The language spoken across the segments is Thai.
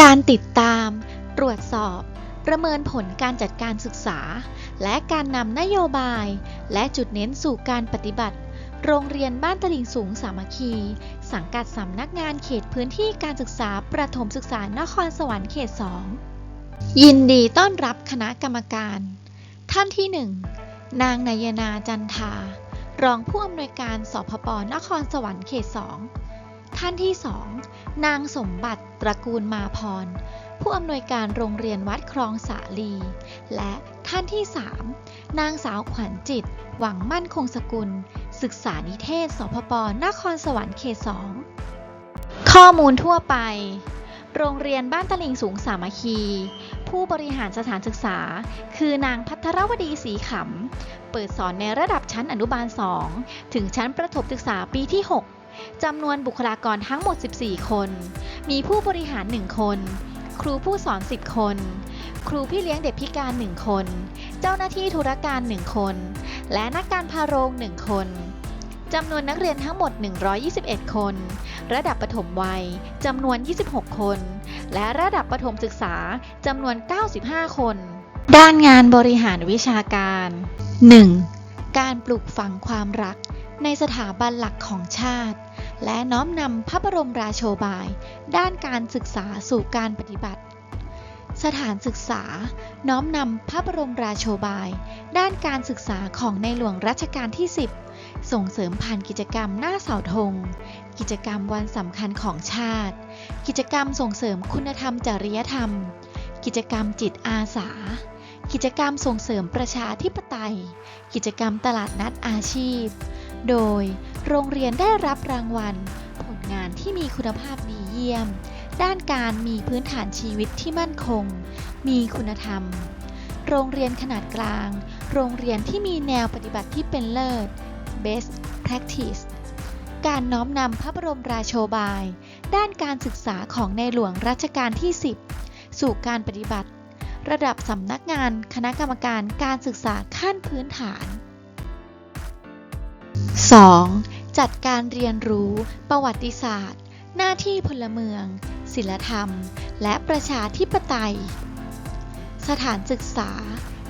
การติดตาม ตรวจสอบ ประเมินผลการจัดการศึกษา และการนำนโยบาย และจุดเน้นสู่การปฏิบัติ โรงเรียนบ้านตลิ่งสูงสามัคคี สังกัดสำนักงานเขตพื้นที่การศึกษาประถมศึกษานครสวรรค์เขต 2 ยินดีต้อนรับคณะกรรมการ ท่านที่ 1 นางนายนาจันทา รองผู้อำนวยการสพปนครสวรรค์เขต 2 ท่านที่ 2 นางสมบัติตระกูลมาพร ผู้อำนวยการโรงเรียนวัดคลองสาลี และท่านที่ 3 นางสาวขวัญจิต หวังมั่นคงสกุล ศึกษานิเทศ สพปนครสวรรค์เขต2ข้อมูลทั่วไป โรงเรียนบ้านตลิงสูงสามัคคี ผู้บริหารสถานศึกษา คือนางพัทรวดีศรีขำ เปิดสอนในระดับชั้นอนุบาล 2 ถึงชั้นประถมศึกษาปีที่ 6 จำนวนบุคลากรทั้งหมด 14 คน มีผู้บริหาร 1 คน ครูผู้สอน 10 คน ครูพี่เลี้ยงเด็กพิการ 1 คน เจ้าหน้าที่ธุรการ 1 คน และนักการพาโรง 1 คนจำนวนนักเรียนทั้งหมด 121 คน ระดับประถมวัยจำนวน 26 คน และระดับประถมศึกษาจำนวน 95 คน ด้านงานบริหารวิชาการ 1. การปลูกฝังความรัก ในสถาบันหลักของชาติ และน้อมนำพระบรมราโชบาย ด้านการศึกษาสู่การปฏิบัติ สถานศึกษา น้อมนำพระบรมราโชบาย ด้านการศึกษาของในหลวงรัชกาลที่ 10 ส่งเสริมผ่านกิจกรรมหน้าเสาธง กิจกรรมวันสำคัญของชาติ กิจกรรมส่งเสริมคุณธรรมจริยธรรม กิจกรรมจิตอาสากิจกรรมส่งเสริมประชาธิปไตย กิจกรรมตลาดนัดอาชีพ โดยโรงเรียนได้รับรางวัล ผลงานที่มีคุณภาพดีเยี่ยม ด้านการมีพื้นฐานชีวิตที่มั่นคง มีคุณธรรม โรงเรียนขนาดกลาง โรงเรียนที่มีแนวปฏิบัติที่เป็นเลิศ best practice การน้อมนำพระบรมราโชบาย ด้านการศึกษาของในหลวงรัชกาลที่ 10 สู่การปฏิบัติ ระดับสำนักงานคณะกรรมการการศึกษาขั้นพื้นฐาน 2. จัดการเรียนรู้ประวัติศาสตร์ หน้าที่พลเมือง ศิลธรรม และประชาธิปไตย สถานศึกษา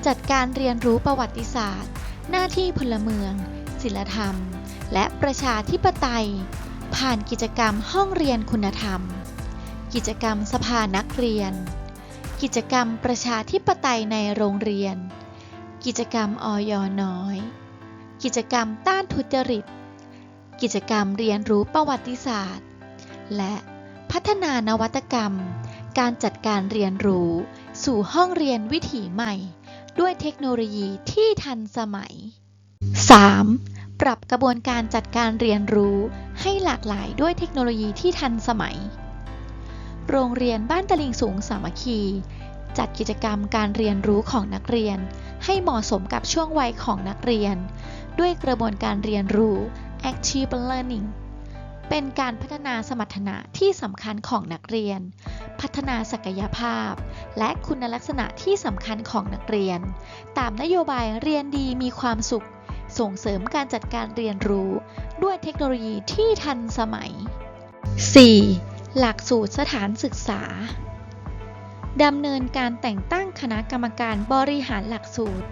จัดการเรียนรู้ประวัติศาสตร์ หน้าที่พลเมือง ศิลธรรม และประชาธิปไตย ผ่านกิจกรรมห้องเรียนคุณธรรม กิจกรรมสภานักเรียน กิจกรรมประชาธิปไตยในโรงเรียน กิจกรรมออยน้อย กิจกรรมต้านทุจริต กิจกรรมเรียนรู้ประวัติศาสตร์ และพัฒนานวัตกรรม การจัดการเรียนรู้ สู่ห้องเรียนวิถีใหม่ ด้วยเทคโนโลยีที่ทันสมัย 3. ปรับกระบวนการจัดการเรียนรู้ให้หลากหลายด้วยเทคโนโลยีที่ทันสมัย โรงเรียนบ้านตลิงสูงสามัคคี จัดกิจกรรมการเรียนรู้ของนักเรียน ให้เหมาะสมกับช่วงวัยของนักเรียน ด้วยกระบวนการเรียนรู้ active learning เป็นการพัฒนาสมรรถนะที่สำคัญของนักเรียน พัฒนาศักยภาพ และคุณลักษณะที่สำคัญของนักเรียน ตามนโยบายเรียนดีมีความสุข ส่งเสริมการจัดการเรียนรู้ ด้วยเทคโนโลยีที่ทันสมัย 4. หลักสูตรสถานศึกษาดำเนินการแต่งตั้งคณะกรรมการบริหารหลักสูตร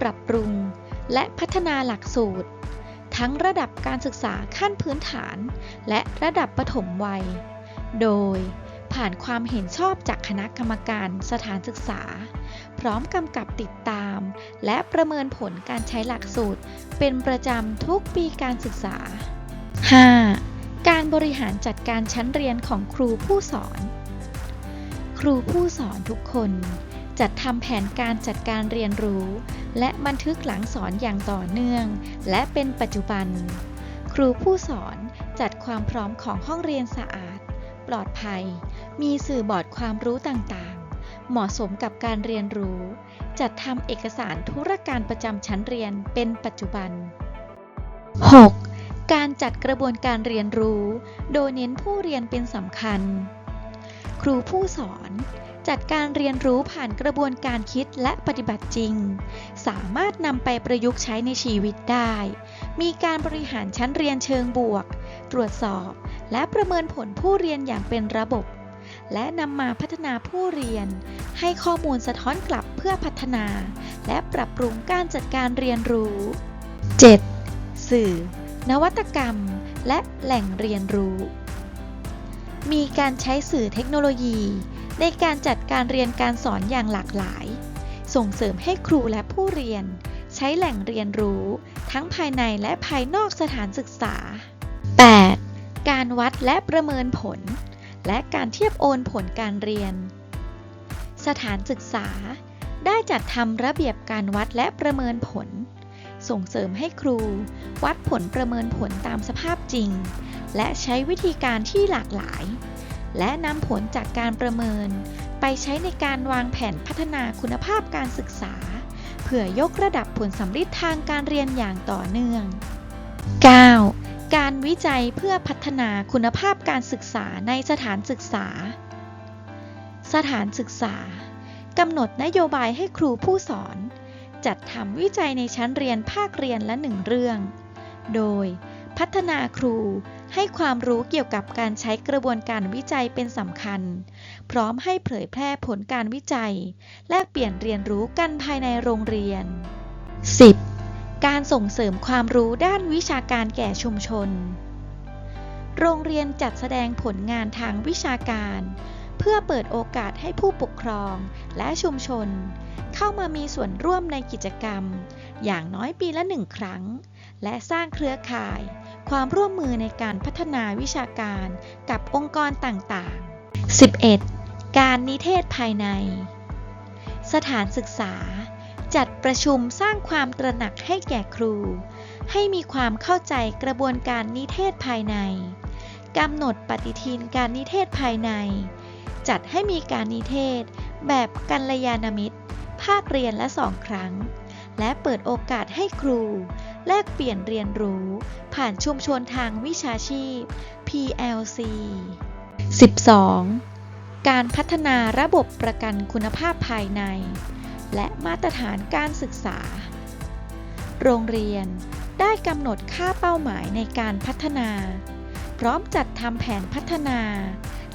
ปรับปรุง และพัฒนาหลักสูตร ทั้งระดับการศึกษาขั้นพื้นฐาน และระดับปฐมวัย โดยผ่านความเห็นชอบจากคณะกรรมการสถานศึกษา พร้อมกำกับติดตาม และประเมินผลการใช้หลักสูตร เป็นประจำทุกปีการศึกษา 5. การบริหารจัดการชั้นเรียนของครูผู้สอน ครูผู้สอนทุกคน จัดทำแผนการจัดการเรียนรู้ และบันทึกหลังสอนอย่างต่อเนื่อง และเป็นปัจจุบัน ครูผู้สอนจัดความพร้อมของห้องเรียนสะอาด ปลอดภัย มีสื่อบอร์ดความรู้ต่างๆ เหมาะสมกับการเรียนรู้ จัดทำเอกสารธุรการประจำชั้นเรียนเป็นปัจจุบัน 6. การจัดกระบวนการเรียนรู้ โดยเน้นผู้เรียนเป็นสำคัญ ครูผู้สอน จัดการเรียนรู้ผ่านกระบวนการคิดและปฏิบัติจริง สามารถนำไปประยุกต์ใช้ในชีวิตได้ มีการบริหารชั้นเรียนเชิงบวก ตรวจสอบ และประเมินผลผู้เรียนอย่างเป็นระบบ และนำมาพัฒนาผู้เรียน ให้ข้อมูลสะท้อนกลับเพื่อพัฒนา และปรับปรุงการจัดการเรียนรู้ 7. สื่อ นวัตกรรม และแหล่งเรียนรู้ มีการใช้สื่อเทคโนโลยี ในการจัดการเรียนการสอนอย่างหลากหลาย ส่งเสริมให้ครูและผู้เรียน ใช้แหล่งเรียนรู้ ทั้งภายในและภายนอกสถานศึกษา 8. การวัดและประเมินผล และการเทียบโอนผลการเรียน สถานศึกษา ได้จัดทำระเบียบการวัดและประเมินผล ส่งเสริมให้ครู วัดผลประเมินผลตามสภาพจริง และใช้วิธีการที่หลากหลาย และนำผลจากการประเมิน ไปใช้ในการวางแผนพัฒนาคุณภาพการศึกษา เพื่อยกระดับผลสำลิดทางการเรียนอย่างต่อเนื่อง 9. การวิจัยเพื่อพัฒนาคุณภาพการศึกษาในสถานศึกษา สถานศึกษากำหนดนโยบายให้ครูผู้สอน จัดทำวิจัยในชั้นเรียนภาคเรียนละหนึ่งเรื่อง โดยพัฒนาครู ให้ความรู้เกี่ยวกับการใช้กระบวนการวิจัยเป็นสำคัญ พร้อมให้เผยแพร่ผลการวิจัย แลกเปลี่ยนเรียนรู้กันภายในโรงเรียน 10. การส่งเสริมความรู้ด้านวิชาการแก่ชุมชน โรงเรียนจัดแสดงผลงานทางวิชาการ เพื่อเปิดโอกาสให้ผู้ปกครองและชุมชน เข้ามามีส่วนร่วมในกิจกรรม อย่างน้อยปีละหนึ่งครั้ง และสร้างเครือข่าย ความร่วมมือในการพัฒนาวิชาการกับองค์กรต่างๆ 11. การนิเทศภายใน สถานศึกษา จัดประชุมสร้างความตระหนักให้แก่ครู ให้มีความเข้าใจกระบวนการนิเทศภายในกำหนดปฏิทินการนิเทศภายใน จัดให้มีการนิเทศ แบบกัลยาณมิตร ภาคเรียนละสองครั้ง และเปิดโอกาสให้ครู แลกเปลี่ยนเรียนรู้ ผ่านชุมชนทางวิชาชีพ PLC 12. การพัฒนาระบบประกันคุณภาพภายใน และมาตรฐานการศึกษา โรงเรียนได้กำหนดค่าเป้าหมายในการพัฒนา พร้อมจัดทำแผนพัฒนา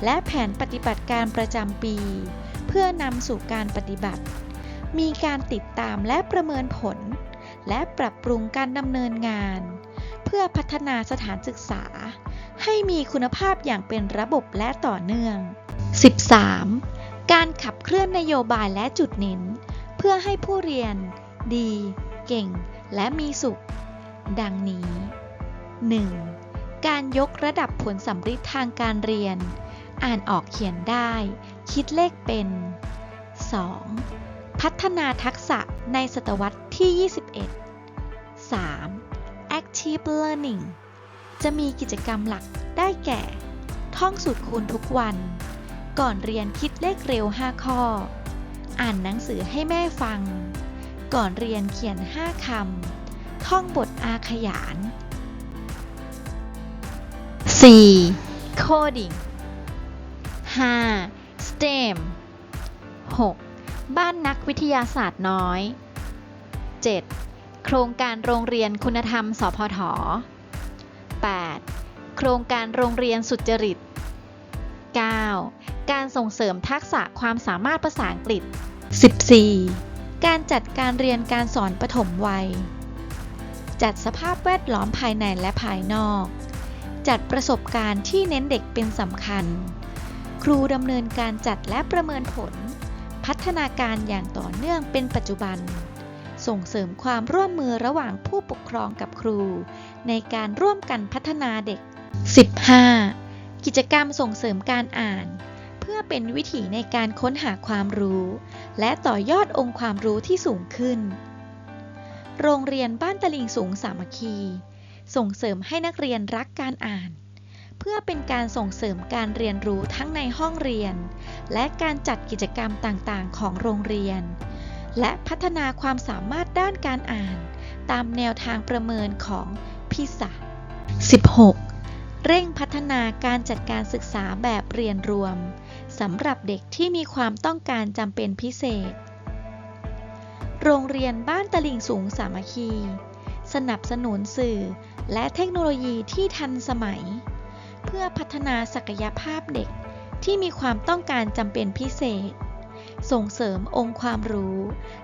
และแผนปฏิบัติการประจำปี เพื่อนำสู่การปฏิบัติ มีการติดตามและประเมินผล และปรับปรุงการดำเนินงาน เพื่อพัฒนาสถานศึกษา ให้มีคุณภาพอย่างเป็นระบบและต่อเนื่อง 13. การขับเคลื่อนนโยบายและจุดเน้น เพื่อให้ผู้เรียน ดี เก่ง และมีสุข ดังนี้ 1. การยกระดับผลสำฤทธิ์ทางการเรียน อ่านออกเขียนได้ คิดเลขเป็น 2. พัฒนาทักษะในศตวรรษ ที่ 21 3. Active Learning จะมีกิจกรรมหลักได้แก่ ท่องสูตรคูณทุกวัน ก่อนเรียนคิดเลขเร็ว 5 ข้อ อ่านหนังสือให้แม่ฟัง ก่อนเรียนเขียน 5 คำ ท่องบทอาขยาน 4. Coding 5. STEM 6. บ้านนักวิทยาศาสตร์น้อย 7. โครงการโรงเรียนคุณธรรม สพท 8. โครงการโรงเรียนสุจริต 9. การส่งเสริมทักษะความสามารถภาษาอังกฤษ 14. การจัดการเรียนการสอนปฐมวัย จัดสภาพแวดล้อมภายในและภายนอก จัดประสบการณ์ที่เน้นเด็กเป็นสำคัญ ครูดำเนินการจัดและประเมินผล พัฒนาการอย่างต่อเนื่องเป็นปัจจุบัน ส่งเสริมความร่วมมือระหว่างผู้ปกครองกับครู ในการร่วมกันพัฒนาเด็ก 15. กิจกรรมส่งเสริมการอ่าน เพื่อเป็นวิถีในการค้นหาความรู้ และต่อยอดองค์ความรู้ที่สูงขึ้น โรงเรียนบ้านตลิงสูงสามัคคี ส่งเสริมให้นักเรียนรักการอ่าน เพื่อเป็นการส่งเสริมการเรียนรู้ทั้งในห้องเรียน และการจัดกิจกรรมต่างๆ ของโรงเรียน และพัฒนาความสามารถด้านการอ่าน ตามแนวทางประเมินของพิษา16 เร่งพัฒนาการจัดการศึกษาแบบเรียนรวมสำหรับเด็กที่มีความต้องการจำเป็นพิเศษ โรงเรียนบ้านตลิ่งสูงสามัคคี สนับสนุนสื่อและเทคโนโลยีที่ทันสมัย เพื่อพัฒนาศักยภาพเด็กที่มีความต้องการจำเป็นพิเศษ ส่งเสริมองค์ความรู้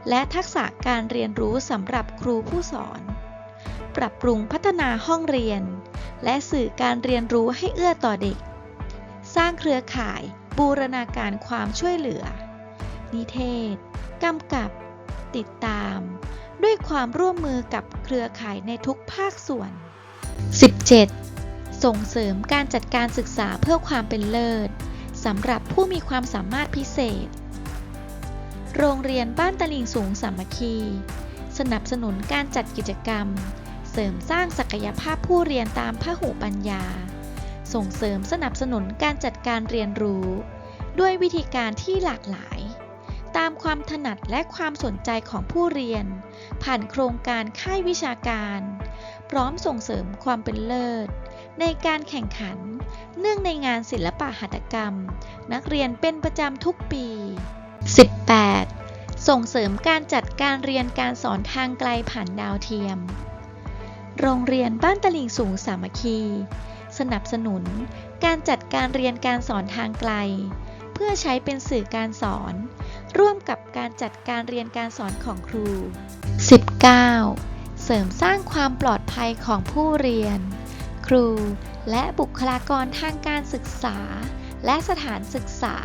และทักษะการเรียนรู้สำหรับครูผู้สอน ปรับปรุงพัฒนาห้องเรียน และสื่อการเรียนรู้ให้เอื้อต่อเด็ก สร้างเครือข่ายบูรณาการความช่วยเหลือ นิเทศ กำกับ ติดตาม ด้วยความร่วมมือกับเครือข่ายในทุกภาคส่วน 17. ส่งเสริมการจัดการศึกษาเพื่อความเป็นเลิศสำหรับผู้มีความสามารถพิเศษ โรงเรียนบ้านตะลิงสูงสามัคคี สนับสนุนการจัดกิจกรรม เสริมสร้างศักยภาพผู้เรียนตามพหูปัญญา ส่งเสริมสนับสนุนการจัดการเรียนรู้ ด้วยวิธีการที่หลากหลาย ตามความถนัดและความสนใจของผู้เรียน ผ่านโครงการค่ายวิชาการ พร้อมส่งเสริมความเป็นเลิศ ในการแข่งขัน เนื่องในงานศิลปะหัตถกรรม นักเรียนเป็นประจำทุกปี 18. ส่งเสริมการจัดการเรียนการสอนทางไกลผ่านดาวเทียม โรงเรียนบ้านตลิ่งสูงสามัคคี สนับสนุน การจัดการเรียนการสอนทางไกล เพื่อใช้เป็นสื่อการสอน ร่วมกับการจัดการเรียนการสอนของครู 19. เสริมสร้างความปลอดภัยของผู้เรียน ครู และบุคลากรทางการศึกษา และสถานศึกษา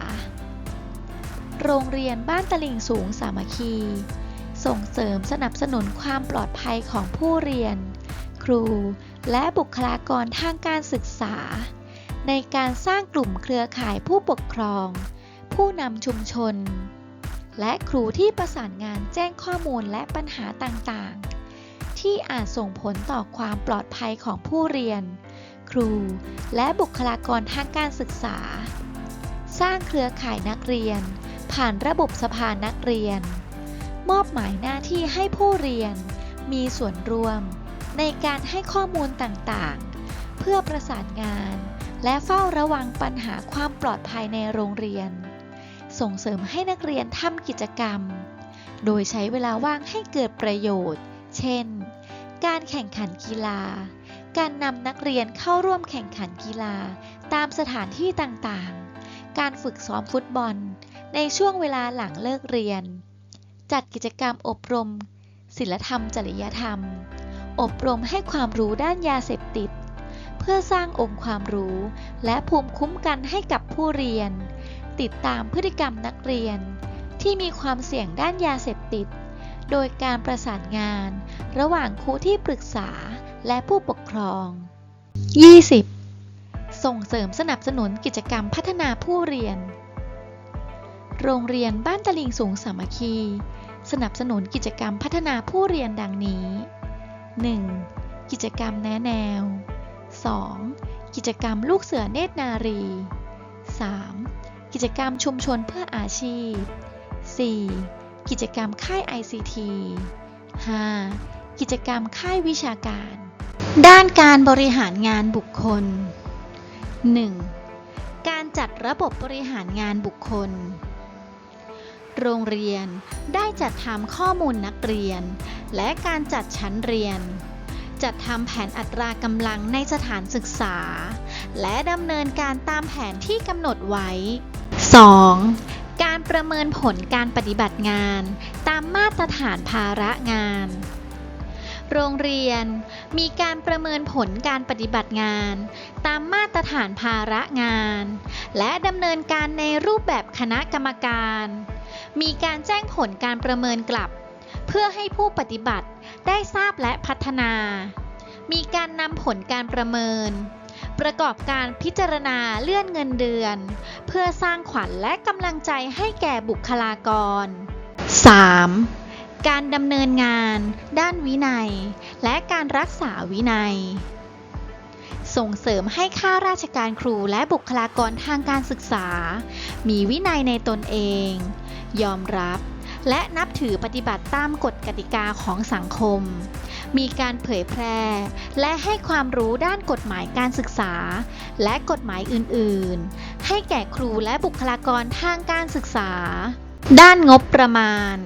โรงเรียนบ้านตลิ่งสูงสามัคคี ส่งเสริมสนับสนุนความปลอดภัยของผู้เรียน ครู และบุคลากรทางการศึกษา ในการสร้างกลุ่มเครือข่ายผู้ปกครอง ผู้นำชุมชน และครูที่ประสานงานแจ้งข้อมูลและปัญหาต่างๆ ที่อาจส่งผลต่อความปลอดภัยของผู้เรียน ครู และบุคลากรทางการศึกษาสร้างเครือข่ายนักเรียน ผ่านระบบสภานักเรียน มอบหมายหน้าที่ให้ผู้เรียน มีส่วนร่วม ในการให้ข้อมูลต่างๆ เพื่อประสานงาน และเฝ้าระวังปัญหาความปลอดภัยในโรงเรียน ส่งเสริมให้นักเรียนทำกิจกรรม โดยใช้เวลาว่างให้เกิดประโยชน์ เช่น การแข่งขันกีฬา การนำนักเรียนเข้าร่วมแข่งขันกีฬา ตามสถานที่ต่างๆ การฝึกซ้อมฟุตบอล ในช่วงเวลาหลังเลิกเรียน จัดกิจกรรมอบรม ศิลธรรม จริยธรรม อบรมให้ความรู้ด้านยาเสพติด เพื่อสร้างองค์ความรู้ และภูมิคุ้มกันให้กับผู้เรียน ติดตามพฤติกรรมนักเรียน ที่มีความเสี่ยงด้านยาเสพติด โดยการประสานงาน ระหว่างครูที่ปรึกษาและผู้ปกครอง 20. ส่งเสริมสนับสนุนกิจกรรมพัฒนาผู้เรียน โรงเรียนบ้านตะลิงสูงสามัคคี สนับสนุนกิจกรรมพัฒนาผู้เรียนดังนี้ 1. กิจกรรมแนะแนว 2. กิจกรรมลูกเสือเนตรนารี 3. กิจกรรมชุมชนเพื่ออาชีพ 4. กิจกรรมค่าย ICT 5. กิจกรรมค่ายวิชาการ ด้านการบริหารงานบุคคล 1. การจัดระบบบริหารงานบุคคล โรงเรียนได้จัดทำข้อมูลนักเรียน และการจัดชั้นเรียน จัดทำแผนอัตรากำลังในสถานศึกษา และดำเนินการตามแผนที่กำหนดไว้ 2. การประเมินผลการปฏิบัติงาน ตามมาตรฐานภาระงาน โรงเรียนมีการประเมินผลการปฏิบัติงาน ตามมาตรฐานภาระงาน และดำเนินการในรูปแบบคณะกรรมการ มีการแจ้งผลการประเมินกลับ เพื่อให้ผู้ปฏิบัติได้ทราบและพัฒนา มีการนำผลการประเมิน ประกอบการพิจารณาเลื่อนเงินเดือน เพื่อสร้างขวัญและกำลังใจให้แก่บุคลากร 3. การดำเนินงาน ด้านวินัย และการรักษาวินัยส่งเสริมให้ข้าราชการครูและบุคลากรทางการศึกษา มีวินัยในตนเอง ยอมรับ และนับถือปฏิบัติตามกฎกติกาของสังคม มีการเผยแพร่ และให้ความรู้ด้านกฎหมายการศึกษา และกฎหมายอื่น ๆ ให้แก่ครูและบุคลากรทางการศึกษา ด้านงบประมาณ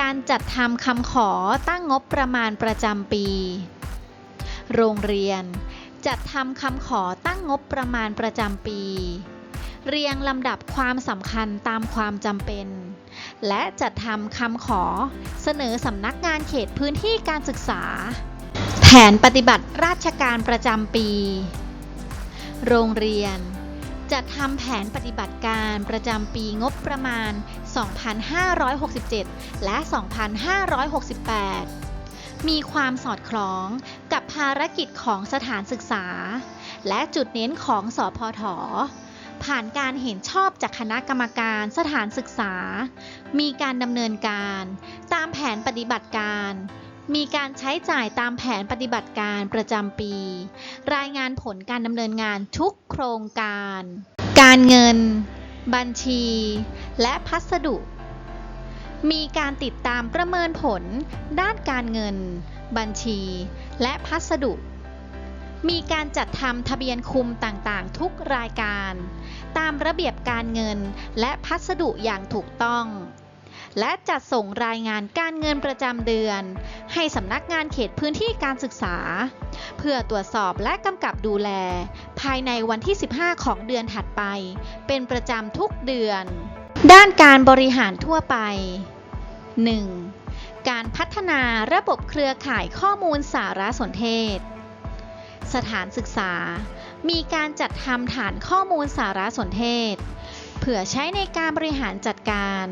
การจัดทำคำขอตั้งงบประมาณประจำปี โรงเรียน จัดทำคำขอตั้งงบประมาณประจำปี เรียงลำดับความสำคัญตามความจำเป็น และจัดทำคำขอเสนอสำนักงานเขตพื้นที่การศึกษา แผนปฏิบัติราชการประจำปี โรงเรียน จัดทำแผนปฏิบัติการประจำปีงบประมาณ 2567 และ 2568มีความสอดคล้องกับภารกิจของสถานศึกษา และจุดเน้นของสอพท ผ่านการเห็นชอบจากคณะกรรมการสถานศึกษา มีการดำเนินการ ตามแผนปฏิบัติการ มีการใช้จ่ายตามแผนปฏิบัติการประจำปี รายงานผลการดำเนินงานทุกโครงการ การเงิน บัญชี และพัสดุ มีการติดตามประเมินผล ด้านการเงิน บัญชี และพัสดุ มีการจัดทำทะเบียนคุมต่างๆ ทุกรายการ ตามระเบียบการเงินและพัสดุอย่างถูกต้อง และจัดส่งรายงานการเงินประจำเดือน ให้สำนักงานเขตพื้นที่การศึกษา เพื่อตรวจสอบและกำกับดูแล ภายในวันที่ 15 ของเดือนถัดไป เป็นประจำทุกเดือน ด้านการบริหารทั่วไป 1. การพัฒนาระบบเครือข่ายข้อมูลสารสนเทศ สถานศึกษา มีการจัดทำฐานข้อมูลสารสนเทศเพื่อใช้ในการบริหารจัดการ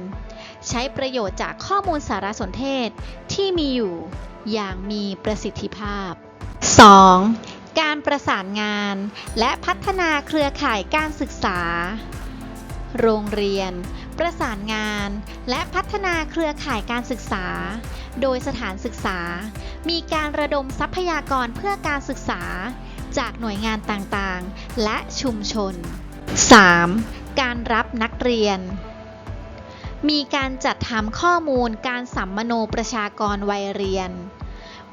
ใช้ประโยชน์จากข้อมูลสารสนเทศที่มีอยู่อย่างมีประสิทธิภาพ 2. การประสานงานและพัฒนาเครือข่ายการศึกษา โรงเรียน ประสานงาน และพัฒนาเครือข่ายการศึกษา โดยสถานศึกษา มีการระดมทรัพยากรเพื่อการศึกษา จากหน่วยงานต่างๆ และชุมชน 3. การรับนักเรียน มีการจัดทำข้อมูลการสัมมโนประชากรวัยเรียน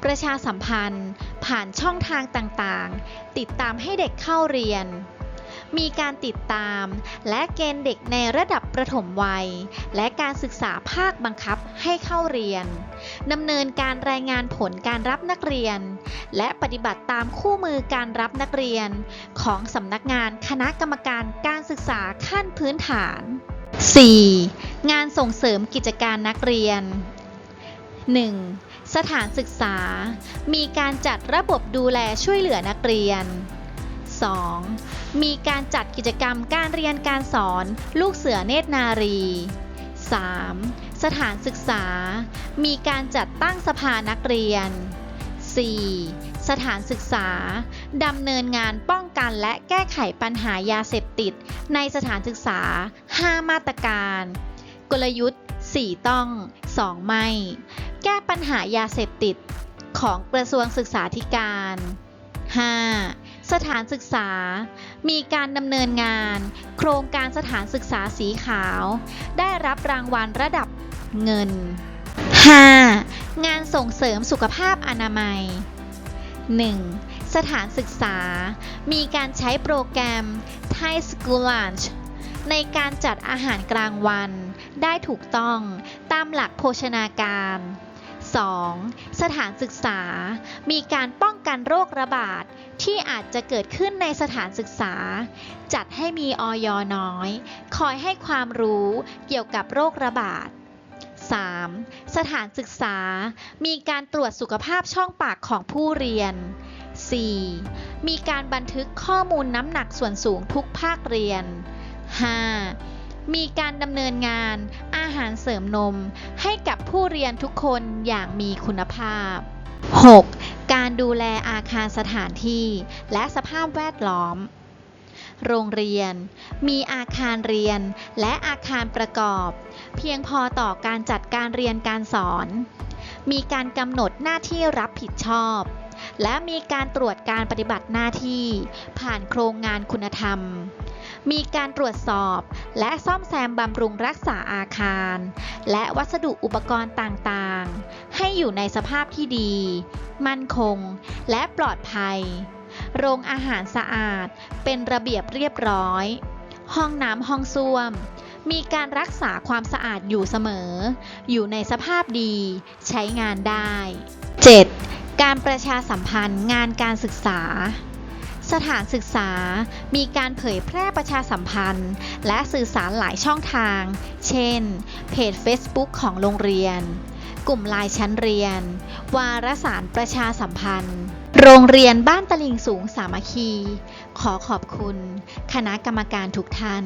ประชาสัมพันธ์ ผ่านช่องทางต่างๆ ติดตามให้เด็กเข้าเรียน มีการติดตาม และเกณฑ์เด็กในระดับประถมวัย และการศึกษาภาคบังคับให้เข้าเรียนดำเนินการรายงานผลการรับนักเรียน และปฏิบัติตามคู่มือการรับนักเรียน ของสำนักงานคณะกรรมการการศึกษาขั้นพื้นฐาน 4. งานส่งเสริมกิจการนักเรียน 1. สถานศึกษา มีการจัดระบบดูแลช่วยเหลือนักเรียน 2. มีการจัดกิจกรรมการเรียนการสอนลูกเสือเนตรนารี 3. สถานศึกษา มีการจัดตั้งสภานักเรียน 4. สถานศึกษา ดำเนินงานป้องกันและแก้ไขปัญหายาเสพติด ในสถานศึกษา 5 มาตรการ กลยุทธ์ 4 ต้อง 2 ไม่ แก้ปัญหายาเสพติด ของกระทรวงศึกษาธิการ 5. สถานศึกษา มีการดำเนินงาน โครงการสถานศึกษาสีขาว ได้รับรางวัลระดับเงิน 5. งานส่งเสริมสุขภาพอนามัย 1. สถานศึกษา มีการใช้โปรแกรม Thai School Lunch ในการจัดอาหารกลางวัน ได้ถูกต้องตามหลักโภชนาการ 2. สถานศึกษา มีการป้องกันโรคระบาด ที่อาจจะเกิดขึ้นในสถานศึกษา จัดให้มีออยน้อย คอยให้ความรู้เกี่ยวกับโรคระบาด 3. สถานศึกษา มีการตรวจสุขภาพช่องปากของผู้เรียน 4. มีการบันทึกข้อมูลน้ำหนักส่วนสูงทุกภาคเรียน 5. มีการดำเนินงานอาหารเสริมนม ให้กับผู้เรียนทุกคนอย่างมีคุณภาพ 6. การดูแลอาคารสถานที่ และสภาพแวดล้อม โรงเรียน มีอาคารเรียนและอาคารประกอบ เพียงพอต่อการจัดการเรียนการสอน มีการกำหนดหน้าที่รับผิดชอบ และมีการตรวจการปฏิบัติหน้าที่ ผ่านโครงงานคุณธรรม มีการตรวจสอบ และซ่อมแซมบำรุงรักษาอาคาร และวัสดุอุปกรณ์ต่างๆ ให้อยู่ในสภาพที่ดี มั่นคง และปลอดภัย โรงอาหารสะอาด เป็นระเบียบเรียบร้อย ห้องน้ำห้องส้วม มีการรักษาความสะอาดอยู่เสมอ อยู่ในสภาพดี ใช้งานได้ 7. การประชาสัมพันธ์งานการศึกษา สถานศึกษา มีการเผยแพร่ประชาสัมพันธ์ และสื่อสารหลายช่องทาง เช่น เพจ Facebook ของโรงเรียน กลุ่มไลน์ชั้นเรียน วารสารประชาสัมพันธ์ โรงเรียนบ้านตลิ่งสูงสามัคคี ขอขอบคุณ คณะกรรมการทุกท่าน